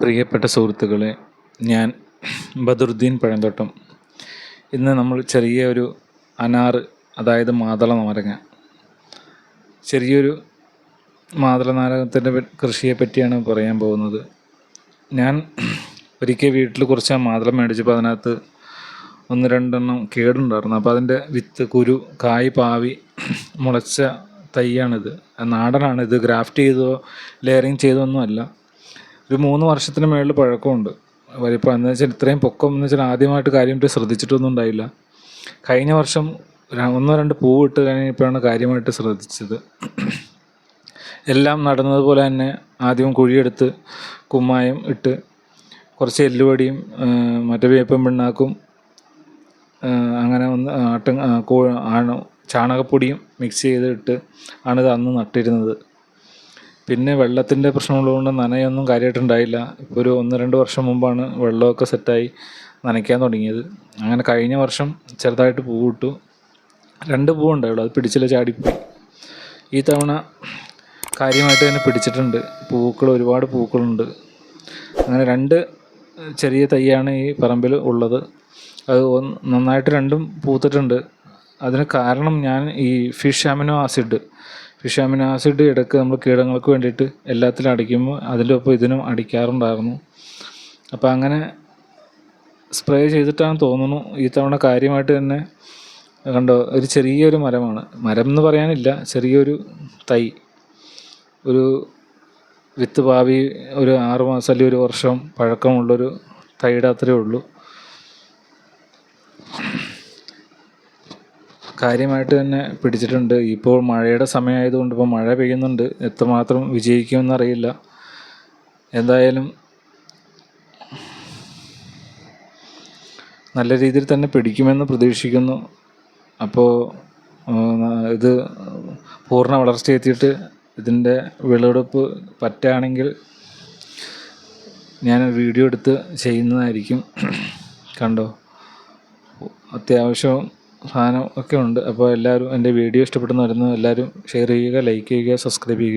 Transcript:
പ്രിയപ്പെട്ട സുഹൃത്തുക്കളെ ഞാൻ ബദറുദ്ദീൻ പഴന്തോട്ടം. ഇന്ന് നമ്മൾ ചെറിയ ഒരു അനാറ് അതായത് മാതള നാരങ്ങ. ചെറിയൊരു മാതള നാരകത്തിന്റെ കൃഷിയെ പറ്റിയാണ് പറയാൻ പോകുന്നത്. ഞാൻ ഒരിക്കൽ വീട്ടിൽ കുറച്ച് മാതളം മേടിച്ചപ്പോൾ അതിനകത്ത് ഒന്ന് രണ്ടെണ്ണം കേടുണ്ടായിരുന്നു. അപ്പോൾ അതിന്റെ വിത്ത് കുരു കായ് പാവി മുളച്ച തൈയാണിത്. നാടനാണ് ഇത് ഗ്രാഫ്റ്റ് ചെയ്തോ ലെയറിങ് ചെയ്തോ അല്ല. ഒരു മൂന്ന് വർഷത്തിന് മേളിൽ പഴക്കമുണ്ട്. വലിപ്പം എന്ന് വെച്ചാൽ ഇത്രയും പൊക്കം എന്ന് വെച്ചാൽ ആദ്യമായിട്ട് കാര്യമായിട്ട് ശ്രദ്ധിച്ചിട്ടൊന്നും ഉണ്ടായില്ല. കഴിഞ്ഞ വർഷം ഒന്നോ രണ്ട് പൂവ് ഇട്ട് കഴിഞ്ഞപ്പോഴാണ് കാര്യമായിട്ട് ശ്രദ്ധിച്ചത്. എല്ലാം നടന്നതുപോലെ തന്നെ ആദ്യം കുഴിയെടുത്ത് കുമ്മായം ഇട്ട് കുറച്ച് എല്ലുവടിയും മറ്റേ വേപ്പം പിണ്ണാക്കും അങ്ങനെ ഒന്ന് ആട്ടും ചാണകപ്പൊടിയും മിക്സ് ചെയ്തിട്ട് ആണ് ഇത് അന്ന് നട്ടിരുന്നത്. പിന്നെ വെള്ളത്തിന്റെ പ്രശ്നമുള്ളതുകൊണ്ട് നനയൊന്നും കാര്യമായിട്ടുണ്ടായില്ല ഇപ്പോൾ ഒരു ഒന്ന് രണ്ട് വർഷം മുമ്പാണ് വെള്ളമൊക്കെ സെറ്റായി നനയ്ക്കാൻ തുടങ്ങിയത്. അങ്ങനെ കഴിഞ്ഞ വർഷം ചെറുതായിട്ട് പൂവിട്ടു രണ്ട് പൂ പൂവുണ്ടായുള്ളൂ അത് പിടിച്ചില്ല ചാടിപ്പോയി. ഈ തവണ കാര്യമായിട്ട് തന്നെ പിടിച്ചിട്ടുണ്ട്. പൂക്കൾ ഒരുപാട് പൂക്കളുണ്ട്. അങ്ങനെ രണ്ട് ചെറിയ തൈയാണ് ഈ പറമ്പിൽ ഉള്ളത്. അത് നന്നായിട്ട് രണ്ടും പൂത്തിട്ടുണ്ട്. അതിന് കാരണം ഞാൻ ഈ fish amino acid. Fish amino acid ഇടയ്ക്ക് നമ്മൾ കീടങ്ങൾക്ക് വേണ്ടിയിട്ട് എല്ലാത്തിലും അടിക്കുമ്പോൾ അതിന്റെ ഒപ്പം ഇതിനും അടിക്കാറുണ്ടായിരുന്നു. അപ്പോൾ അങ്ങനെ സ്പ്രേ ചെയ്തിട്ടാണ് തോന്നുന്നു ഈ തവണ കാര്യമായിട്ട് തന്നെ കണ്ടോ ഒരു ചെറിയൊരു മരമാണ്. മരം എന്ന് പറയാനില്ല ചെറിയൊരു തൈ. ഒരു വിത്ത് ഭാവി ഒരു ആറുമാസം അല്ലെങ്കിൽ ഒരു വർഷം പഴക്കമുള്ളൊരു തൈയുടെ അത്രയേ ഉള്ളൂ. കാര്യമായിട്ട് തന്നെ പിടിച്ചിട്ടുണ്ട്. ഇപ്പോൾ മഴയുടെ സമയമായതുകൊണ്ട് ഇപ്പോൾ മഴ പെയ്യുന്നുണ്ട്. എത്രമാത്രം വിജയിക്കുമെന്നറിയില്ല എന്തായാലും നല്ല രീതിയിൽ തന്നെ പിടിക്കുമെന്ന് പ്രതീക്ഷിക്കുന്നു. അപ്പോൾ ഇത് പൂർണ വളർച്ചയെത്തിയിട്ട് ഇതിന്റെ വിളവെടുപ്പ് പറ്റുകയാണെങ്കിൽ ഞാൻ വീഡിയോ എടുത്ത് ചെയ്യുന്നതായിരിക്കും. കണ്ടോ? അത്യാവശ്യം സാധനം ഒക്കെ ഉണ്ട്. അപ്പോൾ എല്ലാവരും എന്റെ വീഡിയോ ഇഷ്ടപ്പെടുന്നവരുന്ന എല്ലാവരും ഷെയർ ചെയ്യുക ലൈക്ക് ചെയ്യുക സബ്സ്ക്രൈബ് ചെയ്യുക.